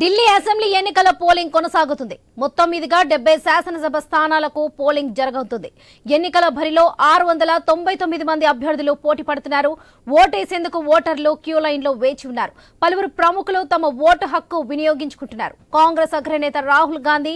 Delhi assembly ఎన్నికల polling కొనసాగుతుంది. మొత్తం మీదుగా డెబ్బై శాసనసభ స్థానాలకు పోలింగ్ జరగవుతుంది ఎన్నికల బరిలో ఆరు వందల తొంభై తొమ్మిది మంది అభ్యర్థులు పోటీ పడుతున్నారు. ఓటేసేందుకు ఓటర్లు క్యూ లైన్లో వేచి ఉన్నారు. పలువురు ప్రముఖులు తమ ఓటు హక్కు వినియోగించుకుంటున్నారు. కాంగ్రెస్ అగ్రనేత రాహుల్ గాంధీ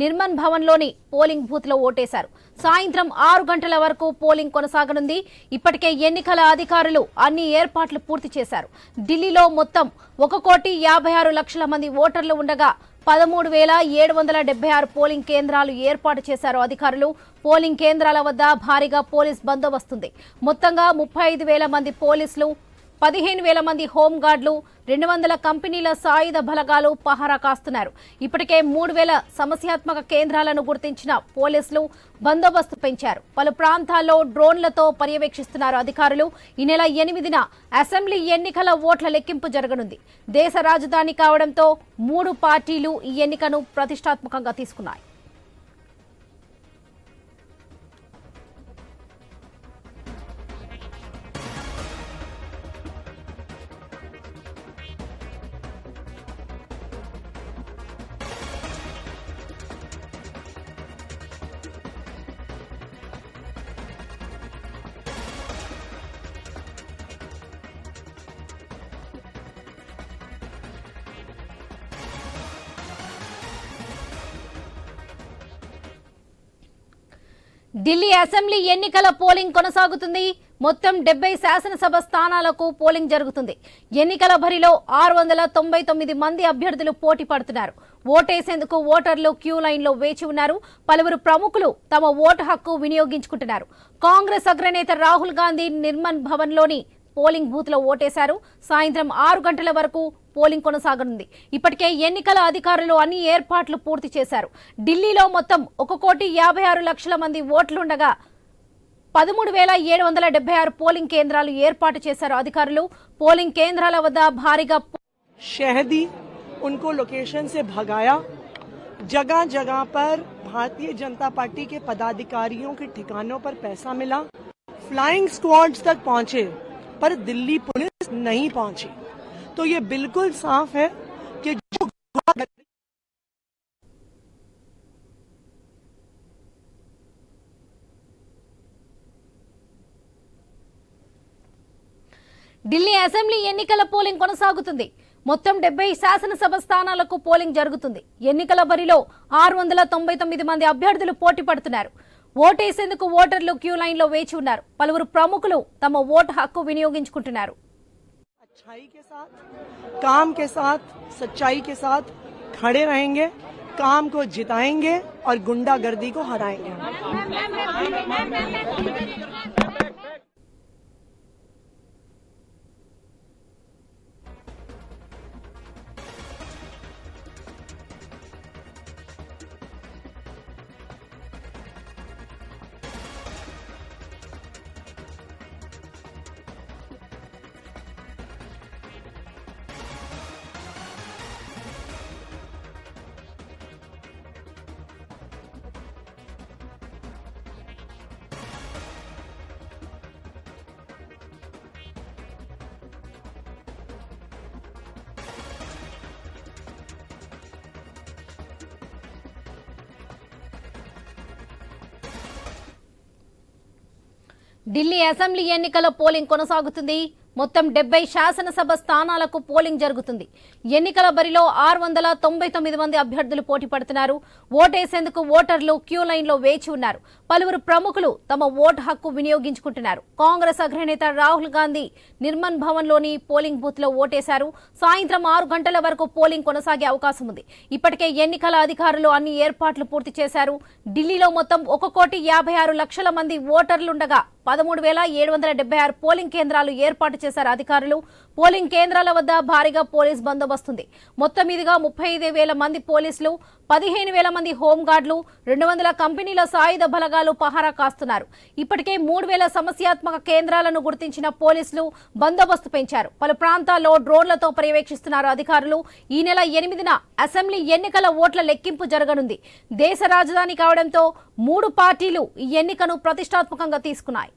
నిర్మన్ భవన్లోని పోలింగ్ బూత్లో ఓటేశారు. సాయంత్రం ఆరు గంటల వరకు పోలింగ్ కొనసాగనుంది. ఇప్పటికే ఎన్నికల అధికారులు అన్ని ఏర్పాట్లు పూర్తి చేశారు. ఢిల్లీలో మొత్తం ఒక కోటి యాభై ఆరు లక్షల మంది ఓటర్లు ఉండగా పదమూడు వేల ఏడు వందల డెబ్బై ఆరు పోలింగ్ కేంద్రాలు ఏర్పాటు చేశారు అధికారులు. పోలింగ్ కేంద్రాల వద్ద భారీగా పోలీస్ బందోబస్తుంది మొత్తంగా ముప్పై ఐదు వేల మంది పోలీసులు పదిహేను వేల మంది హోంగార్డులు రెండు వందల కంపెనీల సాయుధ బలగాలు పహారా కాస్తున్నారు. ఇప్పటికే మూడు వేల సమస్యాత్మక కేంద్రాలను గుర్తించిన పోలీసులు బందోబస్తు పెంచారు. పలు ప్రాంతాల్లో డ్రోన్లతో పర్యవేక్షిస్తున్నారు అధికారులు. ఈ నెల ఎనిమిదిన అసెంబ్లీ ఎన్నికల ఓట్ల లెక్కింపు జరగనుంది. దేశ రాజధాని కావడంతో మూడు పార్టీలు ఈ ఎన్నికను ప్రతిష్టాత్మకంగా తీసుకున్నాయి. ఢిల్లీ అసెంబ్లీ ఎన్నికల పోలింగ్ కొనసాగుతుంది. మొత్తం డెబ్బై శాసనసభ స్థానాలకు పోలింగ్ జరుగుతుంది. ఎన్నికల బరిలో ఆరు వందల తొంభై తొమ్మిది మంది అభ్యర్థులు పోటీ పడుతున్నారు. ఓటేసేందుకు ఓటర్లు క్యూ లైన్లో వేచి ఉన్నారు. పలువురు ప్రముఖులు తమ ఓటు హక్కు వినియోగించుకుంటున్నారు. కాంగ్రెస్ అగ్రనేత రాహుల్ గాంధీ నిర్మన్ భవన్లోని పోలింగ్ బూత్ లో ఓటేశారు సాయంత్రం ఆరు గంటల వరకు పోలింగ్ కొనసాగనుంది ఇప్పటికే ఎన్నికల అధికారులు అన్ని ఏర్పాట్లు పూర్తి చేశారు ఢిల్లీలో మొత్తం ఒక కోటి యాభై ఆరు లక్షల మంది ఓట్లుండగా పదమూడు వేల ఏడు వందల డెబ్బై ఆరు పోలింగ్ కేంద్రాలు ఏర్పాటు చేశారు అధికారులు పోలింగ్ కేంద్రాల వద్ద భారీగా शहदी उनको लोकेशन से भगाया जगह जगह पर भारतीय जनता पार्टी के पदाधिकारियों के ठिकानों पर पैसा मिला फ्लाइंग स्क्वाड्स तक पहुंचे पर दिल्ली पुलिस नहीं पहुंची तो ये बिल्कुल साफ है कि जो ఢిల్లీ అసెంబ్లీ ఎన్నికల పోలింగ్ కొనసాగుతుంది మొత్తం డెబ్బై శాసనసభ స్థానాలకు పోలింగ్ జరుగుతుంది ఎన్నికల బరిలో ఆరు వందల తొంభై తొమ్మిది మంది అభ్యర్థులు పోటీ పడుతున్నారు ఓటేసేందుకు ఓటర్లు క్యూ లైన్లో వేచి ఉన్నారు పలువురు ప్రముఖులు తమ ఓటు హక్కు వినియోగించుకుంటున్నారు अच्छाई के साथ काम के साथ सच्चाई के साथ खड़े रहेंगे काम को जिताएंगे और गुंडागर्दी को हराएंगे ఢిల్లీ అసెంబ్లీ ఎన్నికల పోలింగ్ కొనసాగుతుంది. మొత్తం డెబ్బై శాసనసభ స్థానాలకు పోలింగ్ జరుగుతుంది. ఎన్నికల బరిలో ఆరు వందల తొంభై తొమ్మిది మంది అభ్యర్థులు పోటీ పడుతున్నారు. ఓటేసేందుకు ఓటర్లు క్యూ లైన్లో వేచి ఉన్నారు. పలువురు ప్రముఖులు తమ ఓటు హక్కు వినియోగించుకుంటున్నారు. కాంగ్రెస్ అగ్రనేత రాహుల్ గాంధీ నిర్మన్ భవన్లోని పోలింగ్ బూత్లో ఓటేశారు. సాయంత్రం ఆరు గంటల వరకు పోలింగ్ కొనసాగే అవకాశం ఉంది. ఇప్పటికే ఎన్నికల అధికారులు అన్ని ఏర్పాట్లు పూర్తి చేశారు. ఢిల్లీలో మొత్తం ఒక కోటి యాభై ఆరు లక్షల మంది ఓటర్లుండగా పదమూడు వేల ఏడు వందల డెబ్బై ఆరు పోలింగ్ కేంద్రాలు ఏర్పాటు చేశారు అధికారులు. పోలింగ్ కేంద్రాల వద్ద భారీగా పోలీస్ బందోబస్తుంది మొత్తం మీదుగా ముప్పై ఐదు వేల మంది పోలీసులు పదిహేను వేల మంది హోంగార్డులు రెండు వందల కంపెనీల సాయుధ బలగాలు పహారా కాస్తున్నారు. ఇప్పటికే మూడు వేల సమస్యాత్మక కేంద్రాలను గుర్తించిన పోలీసులు బందోబస్తు పెంచారు. పలు ప్రాంతాల్లో డ్రోన్లతో పర్యవేక్షిస్తున్నారు అధికారులు. ఈ నెల ఎనిమిదిన అసెంబ్లీ ఎన్నికల ఓట్ల లెక్కింపు జరగనుంది. దేశ రాజధాని కావడంతో మూడు పార్టీలు ఈ ఎన్నికను ప్రతిష్టాత్మకంగా తీసుకున్నాయి.